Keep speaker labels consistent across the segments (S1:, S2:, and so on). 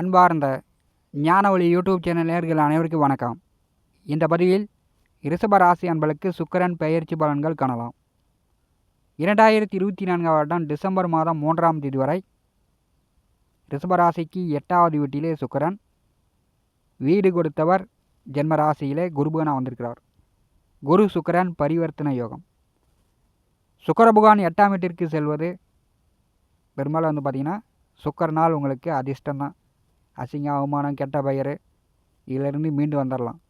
S1: அன்பார்ந்த ஞானவழி YouTube channel நேர்கள் அனைவருக்கும் வணக்கம். இந்த பதிவில் ரிஷப ராசி அன்பளுக்கு சுக்கரன் பெயர்ச்சி பலன்கள் காணலாம். இரண்டாயிரத்தி இருபத்தி நான்காம் வருடம் டிசம்பர் மாதம் மூன்றாம் தேதி வரை ரிஷபராசிக்கு எட்டாவது வீட்டிலே சுக்கரன் வீடு கொடுத்தவர் ஜென்ம ராசியிலே குருபகனாக வந்திருக்கிறார் குரு சுக்கரன் பரிவர்த்தனை யோகம். சுக்கிர எட்டாம் வீட்டிற்கு செல்வது பெரும்பாலும் வந்து பார்த்திங்கன்னா சுக்கரனால் உங்களுக்கு அதிர்ஷ்டம் தான் அசிங்கம் அவமானம் கெட்ட பெயர் இதிலிருந்து மீண்டு வந்துடலாம்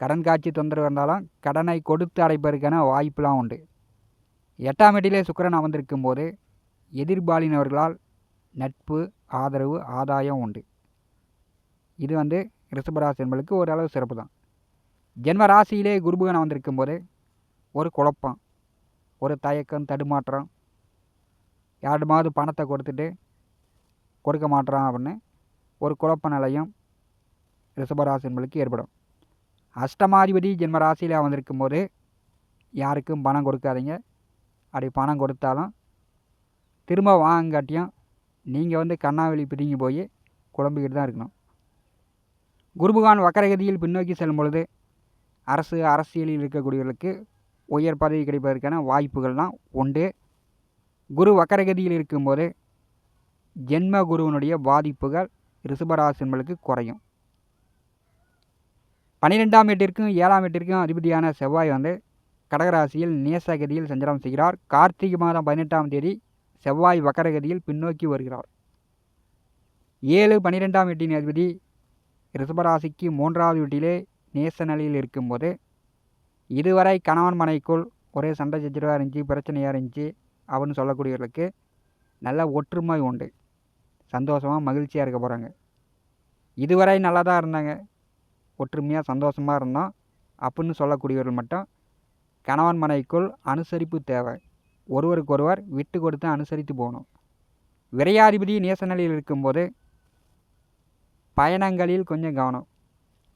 S1: கடன் காட்சி தொந்தரவு இருந்தாலும் கடனை கொடுத்து அடைப்பதற்கான வாய்ப்புலாம் உண்டு. எட்டாம் வீட்டிலே சுக்கரன் அமர்ந்திருக்கும் போது எதிர்பாலினவர்களால் நட்பு ஆதரவு ஆதாயம் உண்டு. இது வந்து ரிஷபராசி என்பதுக்கு ஓரளவு சிறப்பு தான். ஜென்ம ராசியிலே குருபுகன் அமர்ந்திருக்கும் போது ஒரு குழப்பம் ஒரு தயக்கம் தடுமாற்றம். யாருமாவது பணத்தை கொடுத்துட்டு கொடுக்க மாட்றான் அப்படின்னு ஒரு குழப்ப நிலையும் ரிஷபராசி என்பதுக்கு ஏற்படும். அஷ்டமாதிபதி ஜென்ம ராசியில் வந்திருக்கும் போது யாருக்கும் பணம் கொடுக்காதீங்க. அப்படி பணம் கொடுத்தாலும் திரும்ப வாங்காட்டியும் நீங்கள் வந்து கண்ணாவெளி பிரிஞ்சு போய் குழம்பிக்கிட்டு தான் இருக்கணும். குருபகான் வக்கரகதியில் பின்னோக்கி செல்லும் பொழுது அரசு அரசியலில் இருக்கக்கூடியவர்களுக்கு உயர் பதவி கிடைப்பதற்கான வாய்ப்புகள்லாம் உண்டு. குரு வக்கரகதியில் இருக்கும்போது ஜென்ம குருவனுடைய பாதிப்புகள் ரிஷபராசின்களுக்கு குறையும். பன்னிரெண்டாம் வீட்டிற்கும் ஏழாம் வீட்டிற்கும் அதிபதியான செவ்வாய் வந்து கடகராசியில் நேசகதியில் சஞ்சாரம் செய்கிறார். கார்த்திகை மாதம் பதினெட்டாம் தேதி செவ்வாய் வக்கரகதியில் பின்னோக்கி வருகிறார். ஏழு பன்னிரெண்டாம் வீட்டின் அதிபதி ரிஷபராசிக்கு மூன்றாவது வீட்டிலே நேச நிலையில் இருக்கும்போது இதுவரை கணவன் மனைக்குள் ஒரே சண்டை சச்சரவாக இருந்துச்சு பிரச்சனையாக இருந்துச்சு அப்படின்னு சொல்லக்கூடியவர்களுக்கு நல்ல ஒற்றுமை உண்டு. சந்தோஷமாக மகிழ்ச்சியாக இருக்க போகிறாங்க இதுவரை நல்லா தான் இருந்தாங்க. ஒற்றுமையாக சந்தோஷமாக இருந்தோம். அப்படின்னு சொல்லக்கூடியவர்கள் மட்டும் கணவன் மனைவிக்குள் அனுசரிப்பு தேவை. ஒருவருக்கொருவர் விட்டு கொடுத்து அனுசரித்து போகணும். விரையாதிபதி நேசநிலையில் இருக்கும்போது பயணங்களில் கொஞ்சம் கவனம்.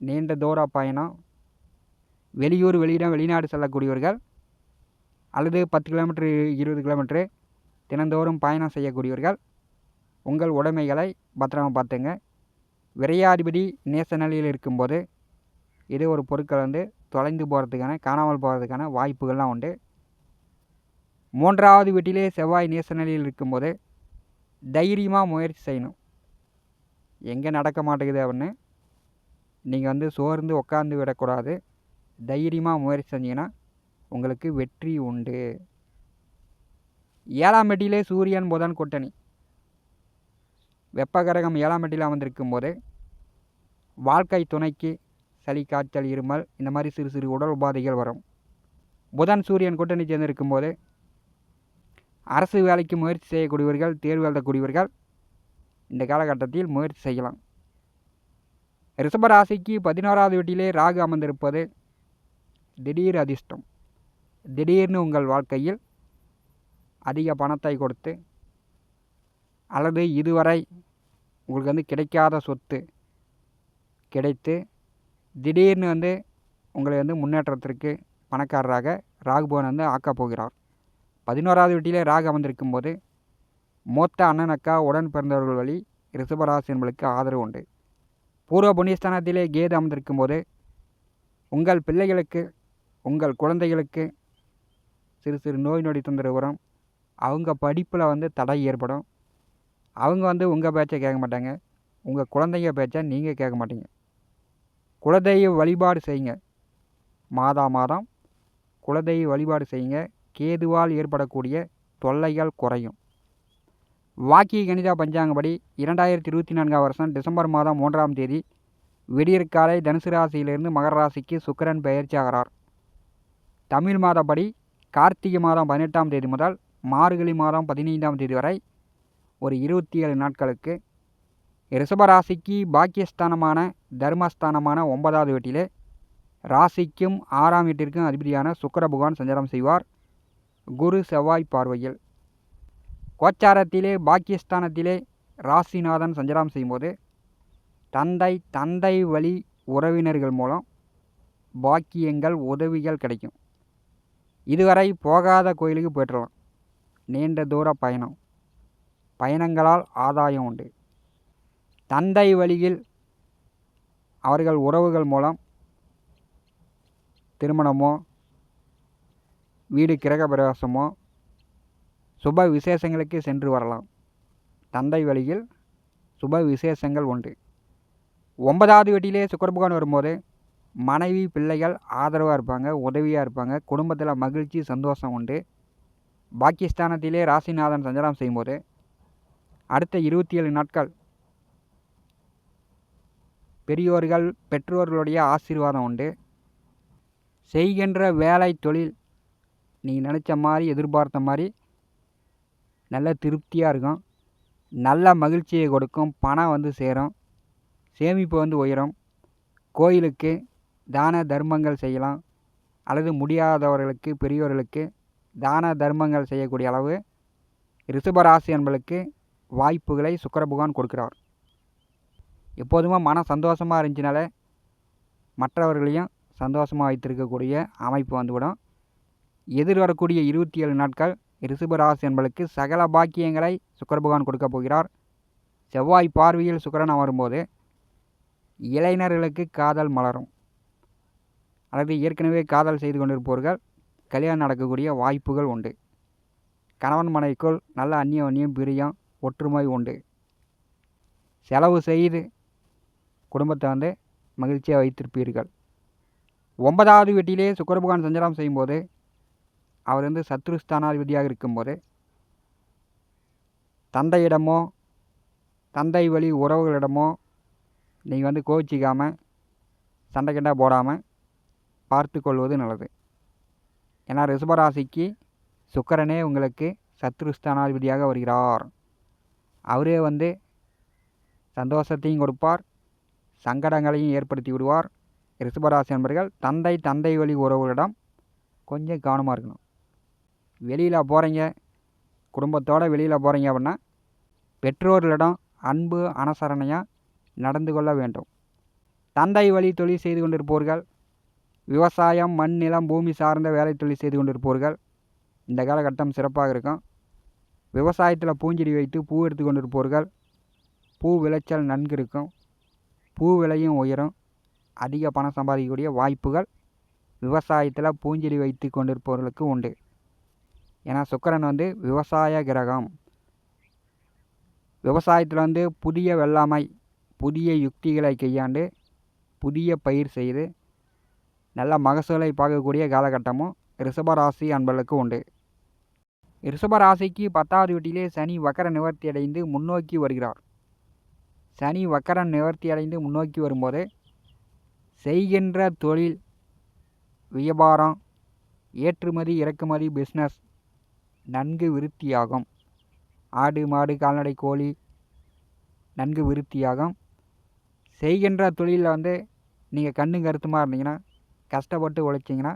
S1: நீண்ட தூர பயணம். வெளியூர் வெளியிடம் வெளிநாடு செல்லக்கூடியவர்கள் அல்லது பத்து கிலோமீட்டர் இருபது கிலோமீட்ரு தினந்தோறும் பயணம் செய்யக்கூடியவர்கள் உங்கள் உடைமைகளை பத்திரமா பார்த்துங்க. விரையாதிபதி நேச நிலையில் இருக்கும்போது இது ஒரு பொருட்கள் வந்து தொலைந்து போகிறதுக்கான காணாமல் போகிறதுக்கான வாய்ப்புகள்லாம் உண்டு. மூன்றாவது வீட்டிலே செவ்வாய் நேச நிலையில் இருக்கும்போது தைரியமாக முயற்சி செய்யணும். எங்கே நடக்க மாட்டேங்குது அப்படின்னு நீங்கள் வந்து சோர்ந்து உட்காந்து விடக்கூடாது. தைரியமாக முயற்சி செஞ்சீங்கன்னா உங்களுக்கு வெற்றி உண்டு. ஏழாம் பெட்டியிலே சூரியன் புதன் கூட்டணி. வெப்பகரகம் ஏழாம் பெட்டியில் அமர்ந்திருக்கும் போது வாழ்க்கை துணைக்கு சளி காய்ச்சல் இருமல் இந்த மாதிரி சிறு சிறு உடல் உபாதைகள் வரும். புதன் சூரியன் கூட்டணி சேர்ந்திருக்கும் போது அரசு வேலைக்கு முயற்சி செய்யக்கூடியவர்கள் தேர்வு எழுதக்கூடியவர்கள் இந்த காலகட்டத்தில் முயற்சி செய்யலாம். ரிஷபராசிக்கு பதினோராவது வீட்டிலே ராகு அமர்ந்திருப்பது திடீர் அதிர்ஷ்டம். திடீர்னு உங்கள் வாழ்க்கையில் அதிக பணத்தை கொடுத்து அல்லது இதுவரை உங்களுக்கு வந்து கிடைக்காத சொத்து கிடைத்து திடீர்னு வந்து உங்களை வந்து முன்னேற்றத்திற்கு பணக்காரராக ராகுபவன் வந்து ஆக்கப் போகிறார். பதினோராவது வீட்டிலே ராகு அமர்ந்திருக்கும் போது மூத்த அண்ணனக்கா உடன் பிறந்தவர்கள் வழி ரிஷபராசி என்பளுக்கு ஆதரவு உண்டு. பூர்வ புண்ணியஸ்தானத்திலே கேது அமர்ந்திருக்கும் போது உங்கள் பிள்ளைகளுக்கு உங்கள் குழந்தைகளுக்கு சிறு சிறு நோய் நொடி தொந்தரவு வரும். அவங்க படிப்பில் வந்து தடை ஏற்படும். அவங்க வந்து உங்கள் பேச்சை கேட்க மாட்டாங்க. உங்கள் குழந்தைங்க பேச்சை நீங்கள் கேட்க மாட்டீங்க. குலதெய்வ வழிபாடு செய்யுங்க. மாதா மாதம் குலதெய்வ வழிபாடு செய்யுங்க. கேதுவால் ஏற்படக்கூடிய தொல்லைகள் குறையும். வாக்கிய கணிதா பஞ்சாங்கப்படி இரண்டாயிரத்தி இருபத்தி நான்காம் வருஷம் டிசம்பர் மாதம் மூன்றாம் தேதி விடியற்காலை தனுசு ராசியிலிருந்து மகர ராசிக்கு சுக்கரன் பயிற்சி ஆகிறார். தமிழ் மாதப்படி கார்த்திகை மாதம் பதினெட்டாம் தேதி முதல் மார்கழி மாதம் பதினைந்தாம் தேதி வரை ஒரு இருபத்தி ஏழு நாட்களுக்கு ரிஷபராசிக்கு பாக்கியஸ்தானமான தர்மஸ்தானமான ஒன்பதாவது வீட்டிலே ராசிக்கும் ஆறாம் வீட்டிற்கும் அதிபதியான சுக்கர பகவான் சஞ்சாரம் செய்வார். குரு செவ்வாய் பார்வையில் கோச்சாரத்திலே பாக்கியஸ்தானத்திலே ராசிநாதன் சஞ்சாரம் செய்யும்போது தந்தை தந்தை வழி உறவினர்கள் மூலம் பாக்கியங்கள் உதவிகள் கிடைக்கும். இதுவரை போகாத கோயிலுக்கு போய்ட்டுலாம் நீண்ட தூர பயணம். பயணங்களால் ஆதாயம் உண்டு. தந்தை வழியில் அவர்கள் உறவுகள் மூலம் திருமணமோ வீடு கிரக பிரவேசமோ சுப விசேஷங்களுக்கு சென்று வரலாம். தந்தை வழியில் சுப விசேஷங்கள் உண்டு. ஒன்பதாவது வீட்டிலே சுக்கரபகவான் வரும்போது மனைவி பிள்ளைகள் ஆதரவாக இருப்பாங்க உதவியாக இருப்பாங்க குடும்பத்தில் மகிழ்ச்சி சந்தோஷம் உண்டு. பாக்கியஸ்தானத்திலே ராசிநாதன் சஞ்சாரம் செய்யும்போது அடுத்த இருபத்தி ஏழு நாட்கள். பெரியோர்கள் பெற்றோர்களுடைய ஆசீர்வாதம் உண்டு. செய்கின்ற வேலை தொழில் நீங்கள் நினச்ச மாதிரி எதிர்பார்த்த மாதிரி நல்ல திருப்தியாக இருக்கும். நல்ல மகிழ்ச்சியை கொடுக்கும். பணம் வந்து சேரும். சேமிப்பு வந்து உயரும். கோயிலுக்கு தான தர்மங்கள் செய்யலாம். அல்லது முடியாதவர்களுக்கு பெரியோர்களுக்கு தான தர்மங்கள் செய்யக்கூடிய அளவு. ரிஷபராசி என்பளுக்கு வாய்ப்புகளை சுக்கர பகவான் கொடுக்கிறார். எப்போதுமே மன சந்தோஷமாக இருந்துச்சுனால மற்றவர்களையும் சந்தோஷமாக வைத்திருக்கக்கூடிய அமைப்பு வந்துவிடும். எதிர்வரக்கூடிய இருபத்தி ஏழு நாட்கள் ரிஷபராசி என்பளுக்கு சகல பாக்கியங்களை சுக்கர பகவான் கொடுக்க போகிறார். செவ்வாய் பார்வையில் சுக்கரன் அமரும்போது இளைஞர்களுக்கு காதல் மலரும். அல்லது ஏற்கனவே காதல் செய்து கொண்டிருப்பவர்கள் கல்யாணம் நடக்கக்கூடிய வாய்ப்புகள் உண்டு. கணவன் மனைவிக்குள் நல்ல அந்நிய அந்நியம் பிரியம் ஒற்றுமை உண்டு. செலவு செய்து குடும்பத்தை வந்து மகிழ்ச்சியாக வைத்திருப்பீர்கள். ஒன்பதாவது வீட்டிலே சுக்கரபகவான் சஞ்சாரம் செய்யும்போது அவர் வந்து சத்ருஸ்தானாதிபதியாக இருக்கும்போது தந்தையிடமோ தந்தை வழி உறவுகளிடமோ நீங்கள் வந்து கோவிச்சிக்காமல் சண்டை கண்டா போடாமல் பார்த்து கொள்வது நல்லது. ஏன்னா ரிஷபராசிக்கு சுக்கரனே உங்களுக்கு சத்ருஸ்தானாதிபதியாக வருகிறார். அவரே வந்து சந்தோஷத்தையும் கொடுப்பார் சங்கடங்களையும் ஏற்படுத்தி விடுவார். ரிஷபராசி என்பர்கள் தந்தை தந்தை வழி உறவுகளிடம் கொஞ்சம் கவனமாக இருக்கணும். வெளியில் போகிறீங்க குடும்பத்தோடு வெளியில் போகிறீங்க அப்படின்னா பெற்றோர்களிடம் அன்பு அனுசரணையாக நடந்து கொள்ள வேண்டும். தந்தை வழி தொழில் செய்து கொண்டிருப்பவர்கள் விவசாயம் மண் நிலம் பூமி சார்ந்த வேலை தொழில் செய்து கொண்டிருப்பவர்கள் இந்த காலகட்டம் சிறப்பாக இருக்கும். விவசாயத்தில் பூஞ்செடி வைத்து பூ எடுத்து கொண்டிருப்பவர்கள் பூ விளைச்சல் நன்கு இருக்கும். பூ விலையும் உயரும். அதிக பணம் சம்பாதிக்கக்கூடிய வாய்ப்புகள் விவசாயத்தில் பூஞ்செடி வைத்து கொண்டிருப்பவர்களுக்கு உண்டு. ஏன்னா சுக்கரன் வந்து விவசாய கிரகம். விவசாயத்தில் வந்து புதிய வெள்ளாமை புதிய யுக்திகளை கையாண்டு புதிய பயிர் செய்து நல்ல மகசூலை பார்க்கக்கூடிய காலகட்டமும் ரிஷபராசி அன்பர்களுக்கு உண்டு. ரிஷபராசிக்கு பத்தாவது வீட்டிலே சனி வக்கர நிவர்த்தி அடைந்து முன்னோக்கி வருகிறார். சனி வக்கர நிவர்த்தி அடைந்து முன்னோக்கி வரும்போது செய்கின்ற தொழில் வியாபாரம் ஏற்றுமதி இறக்குமதி பிஸ்னஸ் நன்கு விருத்தியாகும். ஆடு மாடு கால்நடை கோழி நன்கு விருத்தியாகும். செய்கின்ற தொழிலில் வந்து நீங்கள் கண்ணு கருத்துமாக இருந்தீங்கன்னா கஷ்டப்பட்டு உழைச்சிங்கன்னா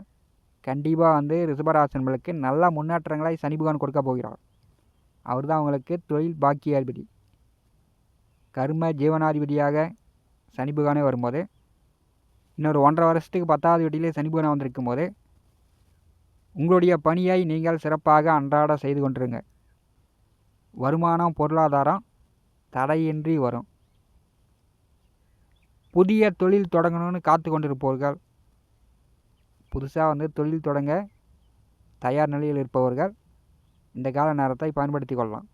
S1: கண்டிப்பாக வந்து ரிஷபராசன்களுக்கு நல்ல முன்னேற்றங்களை சனி பகவான் கொடுக்க போகிறார். அவர் தான் அவங்களுக்கு தொழில் பாக்கியாதிபதி. கர்ம ஜீவனாதிபதியாக சனி பகவானே வரும்போது இன்னொரு ஒன்றரை வருஷத்துக்கு பத்தாவது வீட்டிலே சனி பகவான் வந்திருக்கும் போது உங்களுடைய பணியை நீங்கள் சிறப்பாக அன்றாட செய்து கொண்டிருங்க. வருமானம் பொருளாதாரம் தடையின்றி வரும். புதிய தொழில் தொடங்கணும்னு காத்து கொண்டிருப்பவர்கள் புதுசாக வந்து தொழில் தொடங்க தயார் நிலையில் இருப்பவர்கள் இந்த கால நேரத்தை பயன்படுத்தி கொள்ளலாம்.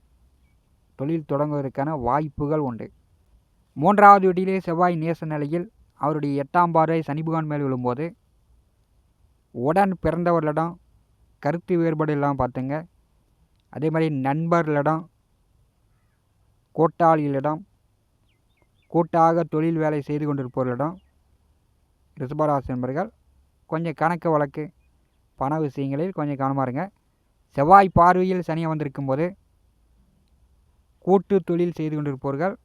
S1: தொழில் தொடங்குவதற்கான வாய்ப்புகள் உண்டு. மூன்றாவது வீட்டிலே செவ்வாய் நேச நிலையில் அவருடைய எட்டாம் பார்வை சனிபகவான் மேல் விழும்போது உடன் பிறந்தவர்களிடம் கருத்து வேறுபாடு இல்லாமல் பார்த்துங்க. அதே மாதிரி நண்பர்களிடம் கூட்டாளிகளிடம் கூட்டாக தொழில் வேலை செய்து கொண்டிருப்பவர்களிடம் ரிஷபராசி என்பர்கள் கொஞ்சம் கணக்கு வழக்கு பண விஷயங்களில் கொஞ்சம் கவனமாக இருங்க. செவ்வாய் பார்வையில் சனி வந்திருக்கும் போது கூட்டு தொழில் செய்து கொண்டிருப்பவர்கள்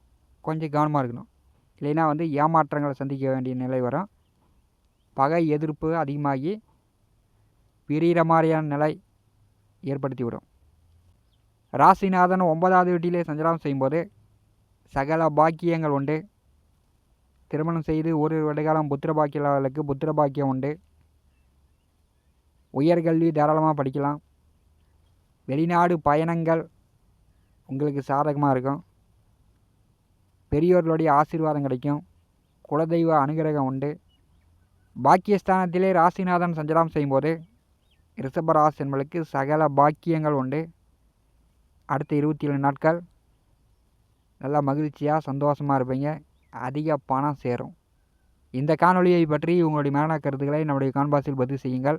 S1: கொஞ்சம் கவனமாக இருக்கணும். இல்லைன்னா வந்து ஏமாற்றங்களை சந்திக்க வேண்டிய நிலை வரும். பகை எதிர்ப்பு அதிகமாகி பிரிகிற மாதிரியான நிலை ஏற்படுத்திவிடும். ராசிநாதன் ஒன்பதாவது வீட்டிலே சஞ்சாரம் செய்யும்போது சகல பாக்கியங்கள் உண்டு. திருமணம் செய்து ஒரு வருடகாலம் புத்திர பாக்கியங்களுக்கு புத்திர பாக்கியம் உண்டு. உயர்கல்வி தாராளமாக படிக்கலாம். வெளிநாடு பயணங்கள் உங்களுக்கு சாதகமாக இருக்கும். பெரியோர்களுடைய ஆசீர்வாதம் கிடைக்கும். குலதெய்வ அனுகிரகம் உண்டு. பாக்கியஸ்தானத்திலே ராசிநாதன் சஞ்சலம் செய்யும்போது ரிஷபராசி என்பதற்கு சகல பாக்கியங்கள் உண்டு. அடுத்த இருபத்தி ஏழு நாட்கள் நல்லா மகிழ்ச்சியாக சந்தோஷமாக இருப்பீங்க. அதிக பணம் சேரும். இந்த காணொலியை பற்றி உங்களுடைய மேலான கருத்துக்களை நம்முடைய கான்பாஸில் பதிவு செய்யுங்கள்.